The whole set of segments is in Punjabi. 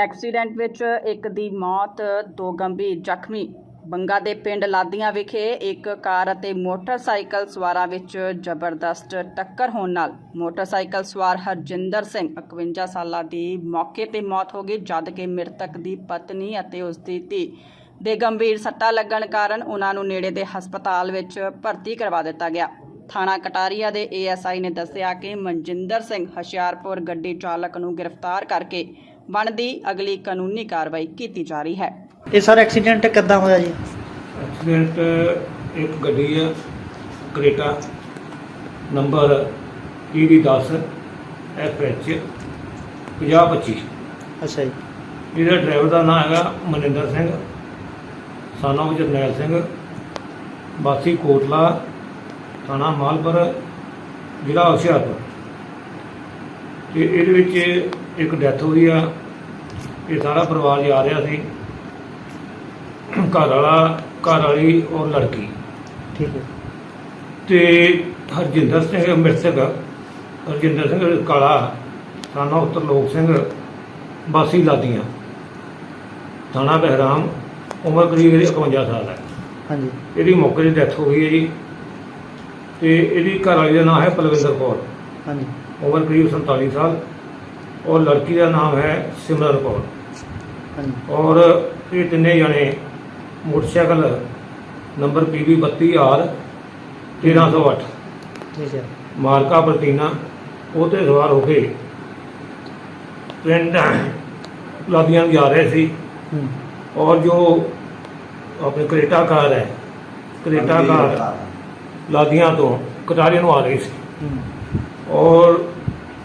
ਐਕਸੀਡੈਂਟ ਵਿੱਚ ਇੱਕ ਦੀ ਮੌਤ, ਦੋ ਗੰਭੀਰ ਜ਼ਖਮੀ। ਬੰਗਾ ਦੇ ਪਿੰਡ ਲਾਦੀਆਂ ਵਿਖੇ ਇੱਕ ਕਾਰ ਅਤੇ ਮੋਟਰਸਾਈਕਲ ਸਵਾਰਾਂ ਵਿੱਚ ਜ਼ਬਰਦਸਤ ਟੱਕਰ ਹੋਣ ਨਾਲ ਮੋਟਰਸਾਈਕਲ ਸਵਾਰ ਹਰਜਿੰਦਰ ਸਿੰਘ 51 ਸਾਲਾਂ ਦੀ ਮੌਕੇ ਤੇ ਮੌਤ ਹੋ ਗਈ, ਜਦ ਕਿ ਮ੍ਰਿਤਕ ਦੀ ਪਤਨੀ ਅਤੇ ਉਸ ਦੀ ਧੀ ਦੇ ਗੰਭੀਰ ਸੱਟਾਂ ਲੱਗਣ ਕਾਰਨ ਉਹਨਾਂ ਨੂੰ ਨੇੜੇ ਦੇ ਹਸਪਤਾਲ ਵਿੱਚ ਭਰਤੀ ਕਰਵਾ ਦਿੱਤਾ ਗਿਆ। ਥਾਣਾ ਕਟਾਰੀਆ ਦੇ ਏਐਸਆਈ ਨੇ ਦੱਸਿਆ ਕਿ ਮਨਜਿੰਦਰ ਸਿੰਘ ਹਸ਼ਿਆਰਪੁਰ ਗੱਡੀ ਚਾਲਕ ਨੂੰ ਗ੍ਰਿਫਤਾਰ ਕਰਕੇ ਬਣਦੀ ਅਗਲੀ ਕਾਨੂੰਨੀ ਕਾਰਵਾਈ ਕੀਤੀ ਜਾ ਰਹੀ ਹੈ। ਇਹ ਸਰ ਐਕਸੀਡੈਂਟ ਕਿੱਦਾਂ ਹੋਇਆ ਜੀ? ਐਕਸੀਡੈਂਟ ਇੱਕ ਗੱਡੀ ਆ ਕਰੇਟਾ ਨੰਬਰ PV10 FH 5025 ਅੱਛਾ ਜੀ। ਜਿਹਦਾ ਡਰਾਈਵਰ ਦਾ ਨਾਮ ਹੈਗਾ ਮਨਿੰਦਰ ਸਿੰਘ ਸਾਨਾ ਜਰਨੈਲ ਸਿੰਘ ਵਾਸੀ ਕੋਟਲਾ ਥਾਣਾ ਮਾਲਪੁਰ ਜ਼ਿਲ੍ਹਾ ਹੁਸ਼ਿਆਰਪੁਰ। ਤੇ ਇਹਦੇ ਵਿੱਚ ਇੱਕ ਡੈਥ ਹੋਈ ਆ। ਇਹ ਸਾਰਾ ਪਰਿਵਾਰ ਜਾ ਰਿਹਾ ਸੀ। ਘਰ ਵਾਲਾ ਘਰ ਵਾਲੀ ਔਰ ਲੜਕੀ। ਠੀਕ ਹੈ। ਤੇ ਹਰਜਿੰਦਰ ਸਿੰਘ ਮ੍ਰਿਤਕ ਹਰਜਿੰਦਰ ਸਿੰਘ ਕਾਲਾ ਸਾਨਾ ਉੱਤਰ ਲੋਕ ਸਿੰਘ ਵਾਸੀ ਲਾਦੀਆਂ। ਥਾਣਾ ਬਹਿਰਾਮ ਉਮਰ ਕਰੀਬ ਇਹਦੀ 51 ਸਾਲ ਹੈ। ਹਾਂਜੀ। ਇਹਦੀ ਮੌਕੇ 'ਤੇ ਡੈਥ ਹੋ ਗਈ ਹੈ ਜੀ। ਤੇ ਇਹਦੀ ਘਰ ਵਾਲੀ ਦਾ ਨਾਮ ਹੈ ਪਲਵਿੰਦਰ ਕੌਰ। ਹਾਂਜੀ। ਉਮਰ ਕਰੀਬ 47 ਸਾਲ। ਔਰ ਲੜਕੀ ਦਾ ਨਾਮ ਹੈ ਸਿਮਰਨ ਕੌਰ। ਔਰ ਇਹ ਤਿੰਨੇ ਜਣੇ ਮੋਟਰਸਾਈਕਲ ਨੰਬਰ PB 32 ਆਰ 1308 ਠੀਕ ਹੈ। ਮਾਲਕਾ ਪ੍ਰਤੀਨਾ ਉਹ ਤੇ ਸਵਾਰ ਹੋ ਕੇ ਪਿੰਡ ਲਾਦੀਆਂ ਜਾ ਰਹੇ ਸੀ। ਔਰ ਜੋ ਆਪਣੇ ਕਰੇਟਾ ਕਾਰ ਹੈ ਕਰੇਟਾ ਕਾਰ ਲਾਦੀਆਂ ਤੋਂ ਕਟਾਰੀਆਂ ਨੂੰ ਆ ਰਹੀ ਸੀ। ਹੂੰ।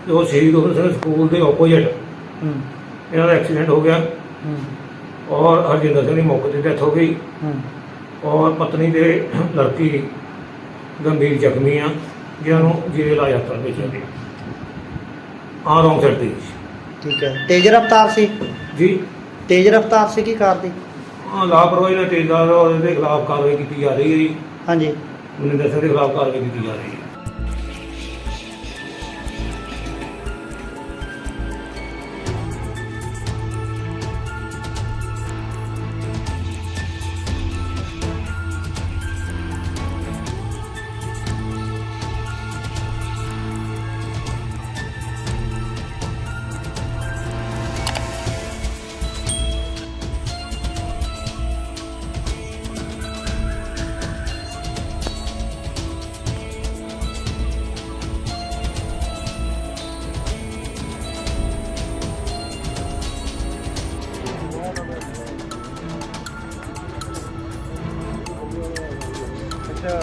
ਔਰ ਜੋ ਸ਼ਹੀਦ ਉਧਮ ਸਿੰਘ ਸਕੂਲ ਦੇ ਆਪੋਜ਼ਿਟ ਹੂੰ। ਇਹਨਾਂ ਦਾ ਐਕਸੀਡੈਂਟ ਹੋ ਗਿਆ। ਹੂੰ। ਔਰ ਹਰਜਿੰਦਰ ਸਿੰਘ ਦੀ ਮੌਕੇ ਤੇ ਡੈਥ ਹੋ ਗਈ। ਹੂੰ। ਔਰ ਪਤਨੀ ਦੇ ਲੜਕੀ ਗੰਭੀਰ ਜ਼ਖਮੀ ਆ ਜਿਹਨਾਂ ਨੂੰ ਜੀਰੇ ਲਾ ਹਸਪਤਾਲ ਭੇਜਿਆ ਗਿਆ। ਆ ਰੌਂਗ ਸਾਈਡ ਤੇ। ਠੀਕ ਹੈ। ਤੇਜ਼ ਰਫ਼ਤਾਰ ਸੀ? ਜੀ। ਤੇਜ਼ ਰਫ਼ਤਾਰ ਸੀ ਕੀ ਕਾਰ ਦੀ? ਆ ਲਾਪਰਵਾਹੀ ਨਾਲ ਤੇਜ਼ਾਰ ਔਰ ਇਹਦੇ ਖਿਲਾਫ ਕਾਰਵਾਈ ਕੀਤੀ ਜਾ ਰਹੀ ਹੈ ਜੀ। ਹਾਂਜੀ। ਮਨਿੰਦਰ ਸਿੰਘ ਦੇ ਖਿਲਾਫ ਕਾਰਵਾਈ ਕੀਤੀ ਜਾ ਰਹੀ ਹੈ।